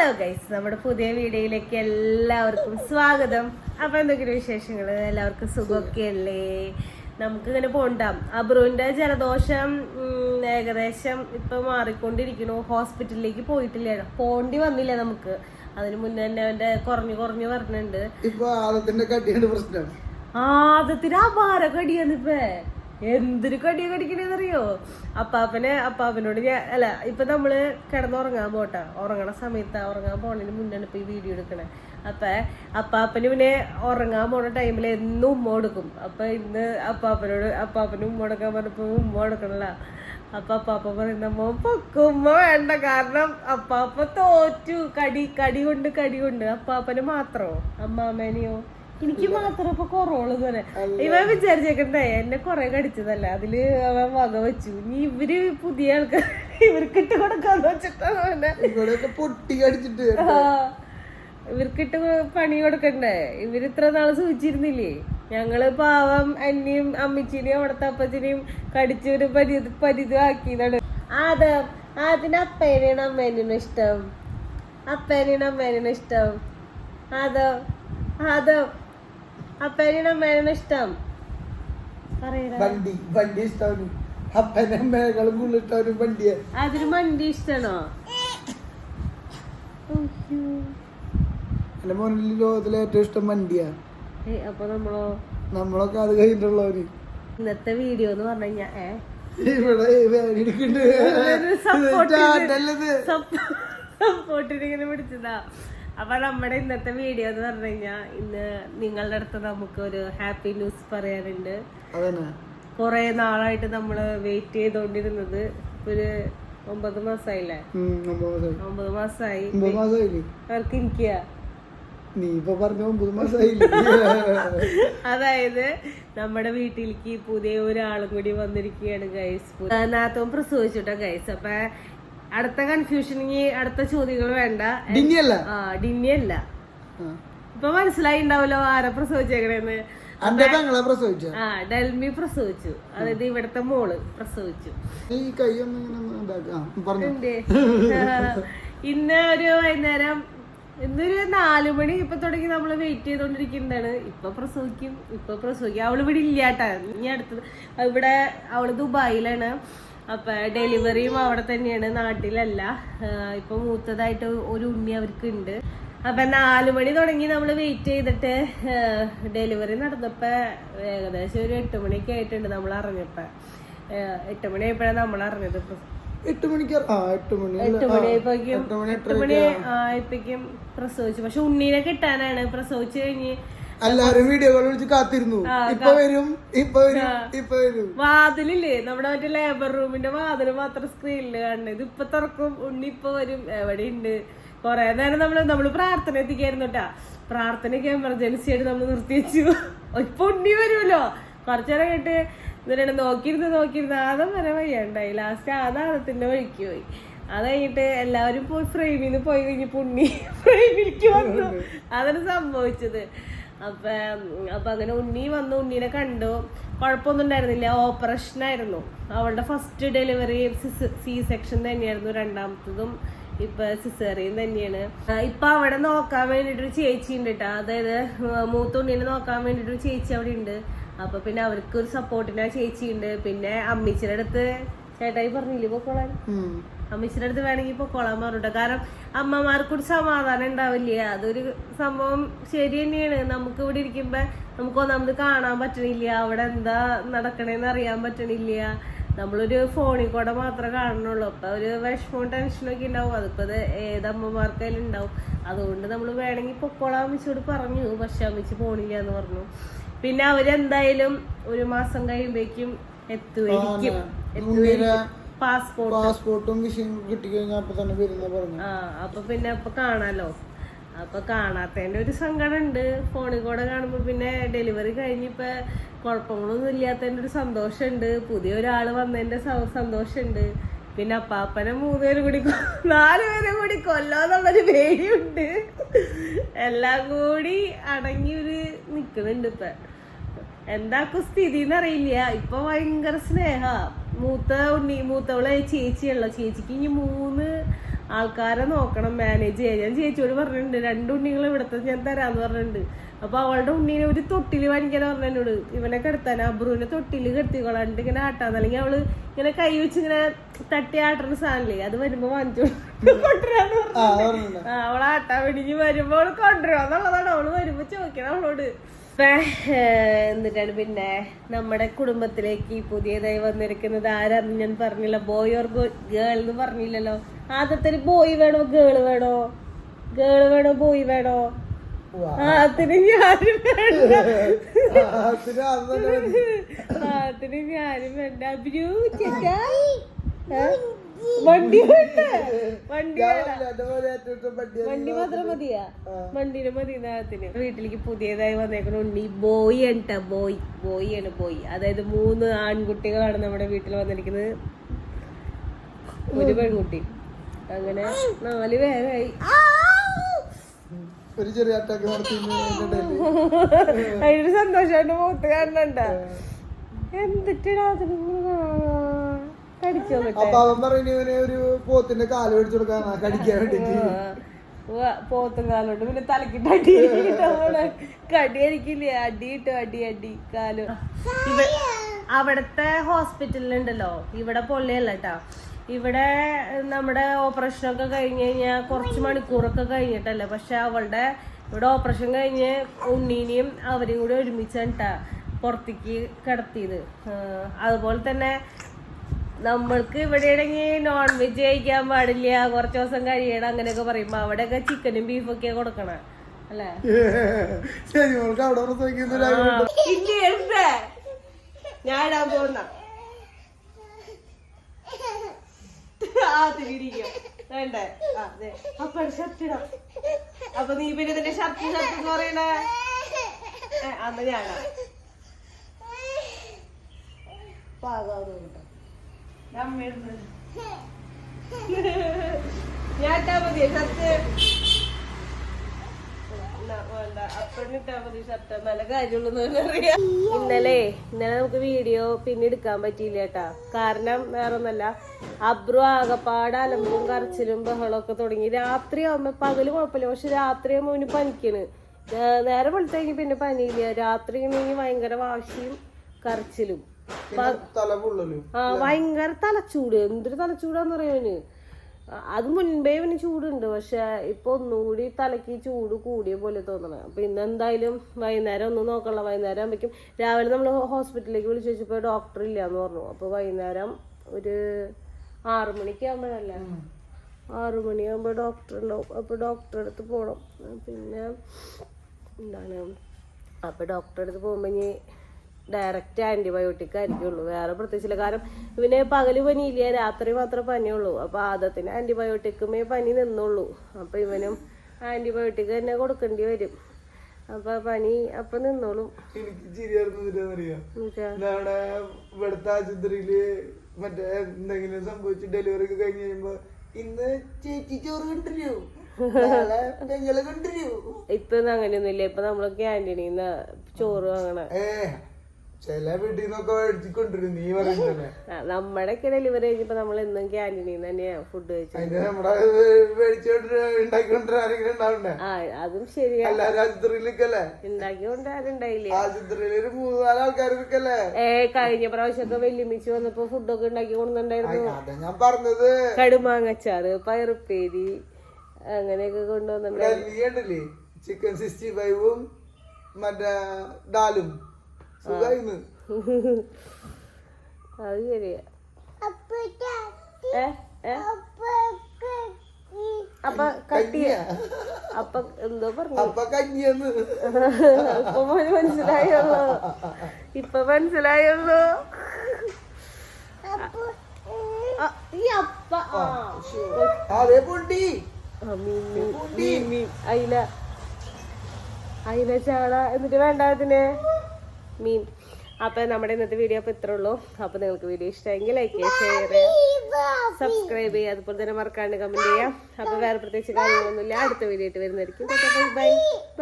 Hello guys നമ്മുടെ പുതിയ വീഡിയോയിലേക്ക് എല്ലാവർക്കും സ്വാഗതം. അപ്പൊ എന്തൊക്കെയാണ് വിശേഷങ്ങൾ? എല്ലാവർക്കും സുഖമൊക്കെ അല്ലേ നമുക്ക് ഇങ്ങനെ പോണ്ടാം. അബ്രുവിന്റെ ജലദോഷം ഏകദേശം ഇപ്പൊ മാറിക്കൊണ്ടിരിക്കുന്നു. ഹോസ്പിറ്റലിലേക്ക് പോയിട്ടില്ല. പോണ്ടി വന്നില്ല നമുക്ക്. അതിന് മുന്നേ തന്നെ അവന്റെ കുറഞ്ഞു കുറഞ്ഞു പറഞ്ഞിട്ടുണ്ട്. ആദത്തിന്റെ അപാര കടിയാണ് ഇപ്പൊ എന്തൊരു കടിയ കടിക്കണേന്നറിയോ? അപ്പാപ്പനെ അപ്പാപ്പനോട് ഞാൻ അല്ല ഇപ്പൊ നമ്മൾ കിടന്നുറങ്ങാൻ പോട്ടെ. ഉറങ്ങണ സമയത്ത് ഉറങ്ങാൻ പോണതിന് മുന്നാണ് ഇപ്പൊ ഈ വീഡിയോ എടുക്കണേ. അപ്പൊ അപ്പാപ്പന് പിന്നെ ഉറങ്ങാൻ പോണ ടൈമിൽ എന്നും ഉമ്മ കൊടുക്കും. അപ്പൊ ഇന്ന് അപ്പാപ്പനോട് അപ്പാപ്പന് ഉമ്മ കൊടുക്കാൻ പറഞ്ഞപ്പോ ഉമ്മ കൊടുക്കണല്ല. അപ്പൊ അപ്പാപ്പ പറയുന്ന മോൻ പൊക്കുമ്മ വേണ്ട. കാരണം അപ്പാപ്പ തോറ്റു. കടി കടി കൊണ്ട് കടി കൊണ്ട്. അപ്പാപ്പന് മാത്രോ? അമ്മാമേനെയോ? എനിക്ക് മാത്രം ഇപ്പൊ കുറവുള്ളൂ തന്നെ ഇവൻ വിചാരിച്ചേക്കണ്ടേ എന്നെ കൊറേ കടിച്ചതല്ല അതിൽ അവൻ വക വെച്ചു ഇനി ഇവർ പുതിയ ആൾക്കാർ ഇവർക്കിട്ട് കൊടുക്കാന്ന് വെച്ചിട്ടാണ് പൊട്ടി കടിച്ചിട്ട് ഇവർക്കിട്ട് പണി കൊടുക്കണ്ടേ? ഇവർ ഇത്ര നാൾ സൂചിച്ചിരുന്നില്ലേ? ഞങ്ങൾ പാവം അന്നിയും അമ്മച്ചിനെയും അവിടത്തെ അപ്പച്ചനെയും കടിച്ചൊരു പരിത് പരിതാക്കിയതാണ് ആദം അതിന് അപ്പേനെയാണ് അമ്മേനെയാണ് ഇഷ്ടം. അപ്പേനെയാണ് അമ്മേനെയാണ് ഇഷ്ടം. ആദം ആദം. അപ്പേനെയാണ് അമ്മേനും ഇഷ്ടം. വണ്ടി വണ്ടി ഇഷ്ടവന് അപ്പനെ അമ്മേകളും കൂടുതലിട്ടവനും വണ്ടിയെ. അതിന് വണ്ടി ഇഷ്ടമാണോ എന്റെ മോനിൽ ലോകത്തിലെ ഏറ്റവും ഇഷ്ടം വണ്ടിയാ. അപ്പൊ നമ്മളോ? നമ്മളൊക്കെ അത് കഴിഞ്ഞിട്ടുള്ളവര്. ഇന്നത്തെ വീഡിയോ എന്ന് പറഞ്ഞു കഴിഞ്ഞാ ഇവിടെ. സപ്പോർട്ടിന് ഇങ്ങനെ പിടിച്ചതാ. അപ്പൊ നമ്മുടെ ഇന്നത്തെ വീഡിയോ എന്ന് പറഞ്ഞു കഴിഞ്ഞാ ഇന്ന് നിങ്ങളുടെ അടുത്ത് നമുക്ക് ഒരു ഹാപ്പി ന്യൂസ് പറയാനുണ്ട്. കുറെ നാളായിട്ട് നമ്മൾ വെയിറ്റ് ചെയ്തോണ്ടിരുന്നത് ഒരു ഒമ്പത് മാസായില്ലേ? ഒമ്പത് മാസായി. അവർക്ക് ഇരിക്കുക നീ ഇപ്പൊ പറഞ്ഞ ഒമ്പത് മാസമായില്ലേ അതായത് നമ്മുടെ വീട്ടിലേക്ക് പുതിയ ഒരാളും കൂടി വന്നിരിക്കുകയാണ് ഗൈസ് നാത്തവും പ്രസവിച്ചിട്ടോ ഗൈസ് അപ്പൊ അടുത്ത കൺഫ്യൂഷൻ ഈ അടുത്ത ചോദ്യങ്ങൾ വേണ്ട. ഡിന്നിയല്ല? ആ ഡിന്നിയല്ല. ഇപ്പൊ മനസ്സിലായി ഉണ്ടാവല്ലോ ആരെ പ്രസവിച്ചേക്കണേന്ന്? പെങ്ങളെ ആ ഡൽമി പ്രസവിച്ചു. അതായത് ഇവിടത്തെ മോൾ പ്രസവിച്ചു. ഈ. ഇന്ന് ഒരു വൈകുന്നേരം ഇന്നൊരു നാലു മണി ഇപ്പൊ തുടങ്ങി നമ്മൾ വെയിറ്റ് ചെയ്തോണ്ടിരിക്കുന്നതാണ്. ഇപ്പൊ പ്രസവിക്കും ഇപ്പൊ പ്രസവിക്കും. അവൾ ഇവിടെ ഇല്ലാട്ടാ. ഇനി അടുത്തത് ഇവിടെ അവൾ ദുബായിലാണ്. അപ്പൊ ഡെലിവറിയും അവിടെ തന്നെയാണ് നാട്ടിലല്ല. ഇപ്പൊ മൂത്തതായിട്ട് ഒരു ഉണ്ണി അവർക്ക് ഉണ്ട് അപ്പൊ നാലു മണി തുടങ്ങി നമ്മൾ വെയിറ്റ് ചെയ്തിട്ട് ഡെലിവറി നടന്നപ്പോ ഏകദേശം ഒരു എട്ട് മണിയൊക്കെ ആയിട്ടുണ്ട് നമ്മൾ അറിഞ്ഞപ്പോൾ എട്ട് മണി ആയപ്പോഴാണ് നമ്മൾ അറിഞ്ഞത് ഇപ്പൊ. എട്ട് മണിക്ക് ആ എട്ട് മണി ആയപ്പോഴേക്കും മണിയായപ്പോഴേക്കും എട്ട് മണി എട്ട് മണി ആയപ്പോഴേക്കും പ്രസവിച്ചു. പക്ഷെ ഉണ്ണീനെ കിട്ടാനാണ്. പ്രസവിച്ചു കഴിഞ്ഞ് എല്ലാരും വീഡിയോ കോൾ വിളിച്ച് കാത്തിരുന്നു. ഇപ്പൊ വരും ഇപ്പൊ വരും ഇപ്പൊ വരും. വാതിലില്ലേ? നമ്മുടെ മറ്റേ ലേബർ റൂമിന്റെ വാതിൽ മാത്രം സ്ക്രീനിൽ കാണുന്നത് ഇത് ഇപ്പൊ തുറക്കും ഉണ്ണി ഇപ്പൊ വരും. എവിടെയുണ്ട്? കൊറേ നേരം നമ്മൾ നമ്മൾ പ്രാർത്ഥന എത്തിക്കായിരുന്നു കേട്ടാ പ്രാർത്ഥനയ്ക്ക് എമർജൻസി ആയിട്ട് നമ്മൾ നിർത്തി വെച്ചു. ഇപ്പൊ ഉണ്ണി വരുമല്ലോ. കുറച്ചേരം കേട്ട് എന്നിട്ട് നോക്കിയിരുന്ന് നോക്കിയിരുന്ന് ആദം വരെ വയ്യണ്ടായി. ലാസ്റ്റ് ആദാദത്തിന്റെ വഴിക്ക് പോയി. അത് കഴിഞ്ഞിട്ട് എല്ലാവരും പോയി ഫ്രെയിമിൽ നിന്ന് പോയി കഴിഞ്ഞപ്പോ ഉണ്ണി ഫ്രെയിമിലേക്ക് വന്നു. അതാണ് സംഭവിച്ചത്. അപ്പൊ അപ്പൊ അങ്ങനെ ഉണ്ണി വന്നു ഉണ്ണീനെ കണ്ടു. കുഴപ്പമൊന്നും ഉണ്ടായിരുന്നില്ല ഓപ്പറേഷൻ ആയിരുന്നു അവളുടെ ഫസ്റ്റ് ഡെലിവറി സി സെക്ഷൻ തന്നെയായിരുന്നു രണ്ടാമത്തതും. ഇപ്പൊ സിസേറിയൻ തന്നെയാണ്. ഇപ്പൊ അവിടെ നോക്കാൻ വേണ്ടിട്ടൊരു ചേച്ചി ഉണ്ട് കേട്ടോ അതായത് മൂത്ത ഉണ്ണീനെ നോക്കാൻ വേണ്ടിട്ടൊരു ചേച്ചി അവിടെ ഉണ്ട്. അപ്പൊ പിന്നെ അവർക്ക് ഒരു സപ്പോർട്ടിന് ആ ചേച്ചി ഉണ്ട്. പിന്നെ അമ്മിച്ചിയുടെ അടുത്ത് ചേട്ടായി പറഞ്ഞില്ലേ പൊക്കോളാൻ. അമ്മച്ചിയുടെ അടുത്ത് വേണമെങ്കിൽ പൊക്കോളാൻ പറഞ്ഞിട്ടോ. കാരണം അമ്മമാർക്കൊരു സമാധാനം ഉണ്ടാവില്ല? അതൊരു സംഭവം ശരി തന്നെയാണ്. നമുക്ക് ഇവിടെ ഇരിക്കുമ്പോ നമുക്ക് ഒന്നാമത് കാണാൻ പറ്റണില്ല. അവിടെ എന്താ നടക്കണേന്ന് അറിയാൻ പറ്റണില്ല. നമ്മളൊരു ഫോണിൽ കൂടെ മാത്രമേ കാണുന്നുള്ളൂ. അപ്പൊ ഒരു വിഷമവും ടെൻഷനും ഒക്കെ ഉണ്ടാവും. അതിപ്പോ അത് ഏതമ്മമാർക്കായാലും ഉണ്ടാവും. അതുകൊണ്ട് നമ്മൾ വേണമെങ്കിൽ പൊക്കോളാം അമ്മച്ചിയോട് പറഞ്ഞു. പക്ഷെ അമ്മച്ചി പോണില്ല എന്ന് പറഞ്ഞു. പിന്നെ അവരെന്തായാലും ഒരു മാസം കഴിയുമ്പോഴേക്കും എത്തുമായിരിക്കും ഉണ്ണിയുടെ പാസ്പോർട്ട്. പാസ്പോർട്ടും വിഷയം കിട്ടിക്കഴിഞ്ഞാൽ അപ്പൊ തന്നെ വരുന്ന പറഞ്ഞു. ആ അപ്പൊ പിന്നെ അപ്പൊ കാണാലോ. അപ്പൊ കാണാത്തതിന്റെ ഒരു സങ്കടം ഉണ്ട് ഫോണിൽ കൂടെ കാണുമ്പോ പിന്നെ ഡെലിവറി കഴിഞ്ഞിപ്പോ കുഴപ്പങ്ങളൊന്നും ഇല്ലാത്തതിന്റെ ഒരു സന്തോഷമുണ്ട് പുതിയ ഒരാൾ വന്നതിന്റെ സന്തോഷമുണ്ട് പിന്നെ അപ്പാപ്പനെ മൂന്നുപേരും കൂടി നാലുപേരും കൂടി കൊല്ലാന്നുള്ളൊരു പേടിയുണ്ട്. എല്ലാം കൂടി അടങ്ങി ഒരു നിക്കണുണ്ട് ഇപ്പൊ. എന്താക്കും സ്ഥിതി എന്നറിയില്ല ഇപ്പൊ ഭയങ്കര സ്നേഹ. മൂത്ത ഉണ്ണി മൂത്തവളെ ചേച്ചിയുള്ള ചേച്ചിക്ക് ഇനി മൂന്ന് ആൾക്കാരെ നോക്കണം മാനേജ് ചെയ്യാൻ. ഞാൻ ചേച്ചിയോട് പറഞ്ഞിട്ടുണ്ട് രണ്ട് ഉണ്ണികൾ ഇവിടുത്തെ ഞാൻ തരാന്ന് പറഞ്ഞിട്ടുണ്ട്. അപ്പൊ അവളുടെ ഉണ്ണീനെ ഒരു തൊട്ടിൽ വാങ്ങിക്കാൻ പറഞ്ഞു എന്നോട്. ഇവനെ കിടത്താൻ അബ്രുവിനെ തൊട്ടിൽ കിടത്തിക്കൊള്ളാണ്ട് ഇങ്ങനെ ആട്ടാന്ന്. അല്ലെങ്കിൽ അവൾ ഇങ്ങനെ കൈ വെച്ച് ഇങ്ങനെ തട്ടി ആട്ടുന്ന സാധനല്ലേ? അത് വരുമ്പോ വാങ്ങിച്ചു. കൊണ്ടുവരാന്ന് പറഞ്ഞു ആ ആ, അവളെ ആട്ടാൻ വേണ്ടി വരുമ്പോ അവൾ കൊണ്ടുവരാന്നുള്ളതാണ് അവൾ വരുമ്പോ ചോദിക്കണം അവളോട്. ഇപ്പൊ, ഏ, എന്നിട്ടാണ് പിന്നെ നമ്മുടെ കുടുംബത്തിലേക്ക് പുതിയതായി വന്നിരിക്കുന്നത് ആരാന്ന് ഞാൻ പറഞ്ഞില്ല. ബോയ് ഓർ ഗേൾ എന്ന് പറഞ്ഞില്ലല്ലോ. ആദ്യത്തെ ബോയ് വേണോ ഗേൾ വേണോ? ഗേൾ വേണോ ബോയ് വേണോ? ആത്തിന് ഞാനും വേണ്ട. ആത്തിന് ഞാനും വേണ്ട. അഭിനു? വണ്ടി വേണ്ട? മാത്രം മതിയാ? വണ്ടിന് മതി നേരത്തിന് വീട്ടിലേക്ക് പുതിയതായി വന്നേക്കണ ഉണ്ണി. ബോയ് ആണ് ബോയ്. ബോയ് ആണ് ബോയ്. അതായത് മൂന്ന് ആൺകുട്ടികളാണ് നമ്മുടെ വീട്ടിൽ വന്നിരിക്കുന്നത്. ഒരു പെൺകുട്ടി. അങ്ങനെ നാല് പേരായി. ഒരു ചെറിയ അറ്റാക്ക് നടത്തി അതിനൊരു സന്തോഷമായിട്ട് മുഖത്ത് കാണണ്ട എന്തിട്ടാ അപ്പൊ അവൻ പറഞ്ഞു ഇവനെ ഒരു പോത്തിന്റെ കാൽ പിടിച്ചു കൊടുക്കാൻ കടിക്കാൻ വേണ്ടിട്ട്. പോത്തും കാലുണ്ട് പിന്നെ തലക്കിട്ട് അടി കിട്ടാണ് കടിയായിരിക്കില്ലേ അടി അടി അടി കാൽ. അവിടത്തെ ഹോസ്പിറ്റലിലുണ്ടല്ലോ. ഇവിടെ പൊള്ളിയല്ല കേട്ടോ ഇവിടെ നമ്മുടെ ഓപ്പറേഷൻ ഒക്കെ കഴിഞ്ഞ് കഴിഞ്ഞാൽ കുറച്ച് മണിക്കൂറൊക്കെ കഴിഞ്ഞിട്ടല്ലേ. പക്ഷെ അവളുടെ ഇവിടെ ഓപ്പറേഷൻ കഴിഞ്ഞ് ഉണ്ണീനെയും അവരെയും കൂടി ഒരുമിച്ചാണ് കേട്ടാ പുറത്തേക്ക് കിടത്തിയത്. അതുപോലെ തന്നെ നമ്മൾക്ക് ഇവിടെയാണെങ്കിൽ നോൺ വെജ് കഴിക്കാൻ പാടില്ല. കുറച്ച് ദിവസം കഴിയണം അങ്ങനെയൊക്കെ പറയുമ്പോ അവിടെയൊക്കെ ചിക്കനും ബീഫൊക്കെ കൊടുക്കണ. അല്ലേ? ഞാൻ ഇടാൻ പോകുന്ന. വേണ്ടേ. അപ്പൊ ഷർട്ട് ഇടാം. അപ്പൊ നീ പിന്നെ ഇതിന്റെ ഷർട്ട് ഷർട്ട് എന്ന് പറയണേ? അന്ന് ഞാനാ പാകാന്ന് കേട്ടോ ഞാൻ അമ്മയിടുന്നത് ഞാൻ ഇട്ടാ മതി ഷർട്ട്. ഇന്നലെ ഇന്നലെ നമുക്ക് വീഡിയോ പിന്നെ എടുക്കാൻ പറ്റിയില്ല കേട്ടാ. കാരണം വേറെ ഒന്നല്ല അബ്രു ആകപ്പാട് അലമ്പും കരച്ചിലും ബഹളമൊക്കെ തുടങ്ങി. രാത്രി ആവുമ്പോ പകൽ കുഴപ്പമില്ല പക്ഷെ രാത്രി ആവുമ്പോ അവന് പനിക്കണ്. നേരെ നേരെ വെളുത്തെങ്കിൽ പിന്നെ പനിയില്ല. രാത്രി ആണെങ്കിൽ ഭയങ്കര വാശിയും പുള്ളലും ആ ഭയങ്കര തലച്ചൂട്. എന്തൊരു തലച്ചൂടാന്ന് പറയാന് അത് മുൻപേ ഇവന് ചൂടുണ്ട്. പക്ഷെ ഇപ്പൊ ഒന്നുകൂടി തലക്ക് ചൂട് കൂടിയ പോലെ തോന്നണം. അപ്പൊ ഇന്ന് എന്തായാലും വൈകുന്നേരം ഒന്നും നോക്കണ്ട. വൈകുന്നേരം ആകുമ്പോഴേക്കും രാവിലെ നമ്മൾ ഹോസ്പിറ്റലിലേക്ക് വിളിച്ചു വെച്ചപ്പോ ഡോക്ടർ ഇല്ല എന്ന് പറഞ്ഞു. അപ്പൊ വൈകുന്നേരം ഒരു ആറു മണിക്ക് ആകുമ്പോഴല്ലേ ആറു മണിയാകുമ്പോ ഡോക്ടർ ഉണ്ടാവും. അപ്പൊ ഡോക്ടറെ അടുത്ത് പോണം. പിന്നെ എന്താണ്? അപ്പൊ ഡോക്ടറെ അടുത്ത് പോകുമ്പോ ഇനി ഡയറക്റ്റ് ആന്റിബയോട്ടിക് ആയിരിക്കുള്ളൂ. വേറെ പ്രത്യേകിച്ചില്ല കാരണം ഇവന് പകൽ പനിയില്ല? രാത്രി മാത്രമേ പനിയുള്ളൂ. അപ്പൊ ആദത്തിന് ആന്റിബയോട്ടിക്കുമേ പനി നിന്നുള്ളൂ. അപ്പൊ ഇവനും ആന്റിബയോട്ടിക് തന്നെ കൊടുക്കേണ്ടി വരും. അപ്പൊ പനി അപ്പൊ നിന്നോളും. എനിക്ക് ചിരി അറിയാം എന്നുവെച്ചാ നമ്മുടെ ഇവിടുത്തെ ആശുപത്രിയിൽ മറ്റേ എന്തെങ്കിലും സംഭവിച്ച് ഡെലിവറി ഒക്കെ കഴിഞ്ഞ് കഴിയുമ്പോ ഇന്ന് ചേച്ചി ചോറ് കൊണ്ടുവരൂ. നാളെ ഞങ്ങൾ കൊണ്ടുവരൂ. ഇപ്പൊ അങ്ങനെയൊന്നുമില്ല. ഇപ്പൊ നമ്മൾ ക്യാന്റീനിന്ന് ചോറ് വാങ്ങണ. ചില വീട്ടിൽ നിന്നൊക്കെ മേടിച്ച് കൊണ്ടുവരും നീ പറയുന്നല്ലേ നമ്മുടെ ഒക്കെ ഡെലിവറി കഴിഞ്ഞപ്പോ നമ്മൾ എന്നും ക്യാന്റീനിൽ തന്നെയാ ഫുഡ് കഴിച്ചത്. അതിന് നമ്മുടെ മേടിച്ചോണ്ട് ഉണ്ടാക്കിക്കൊണ്ടിരുന്ന ആരെങ്കിലും ഉണ്ടാവണ്ടേ? ആ അതും ശരിയാ. എല്ലാരും ആശുപത്രിയിലേക്കല്ലേ ഉണ്ടാക്കിക്കൊണ്ട് ആരുണ്ടായില്ലേ ആശുപത്രിയിൽ ഒരു മൂന്ന് നാല് ആൾക്കാർക്കൊക്കെ ഏ കഴിഞ്ഞ പ്രാവശ്യമൊക്കെ വെല്ലുമിച്ച് വന്നപ്പോ ഫുഡൊക്കെ ഉണ്ടാക്കി കൊണ്ടുവന്നിട്ടുണ്ടായിരുന്നു. അതാ ഞാൻ പറഞ്ഞത്. കടുമാങ്ങച്ചാറ് പയറുപ്പേരി അങ്ങനെയൊക്കെ കൊണ്ടുവന്നിട്ടുണ്ടായിരുന്നു. നീ കണ്ടില്ലേ? ചിക്കൻ സിക്സ്റ്റി ഫൈവും മറ്റേ ഡാലും അത് ശരിയാ. അപ്പൊ കട്ടിയ. അപ്പൊ എന്തോ പറഞ്ഞു. ഇപ്പൊ മോന് മനസ്സിലായുള്ളൂ ഇപ്പൊ മനസ്സിലായുള്ളൂ ആ, ഈ അപ്പ അയില. അയില ചാള എന്നിട്ട് വേണ്ട അതിന്? മീൻ. അപ്പൊ നമ്മുടെ ഇന്നത്തെ വീഡിയോ അപ്പൊ ഇത്രേ ഉള്ളൂ. അപ്പൊ നിങ്ങൾക്ക് വീഡിയോ ഇഷ്ടമെങ്കിൽ ലൈക്ക് ചെയ്യുക ഷെയർ സബ്സ്ക്രൈബ് ചെയ്യുക അതുപോലെ തന്നെ മറക്കാണ്ട് കമന്റ് ചെയ്യാം അപ്പൊ വേറെ പ്രത്യേകിച്ച് കാര്യങ്ങളൊന്നുമില്ല. അടുത്ത വീഡിയോ ആയിട്ട് വരുന്നതായിരിക്കും. ബൈ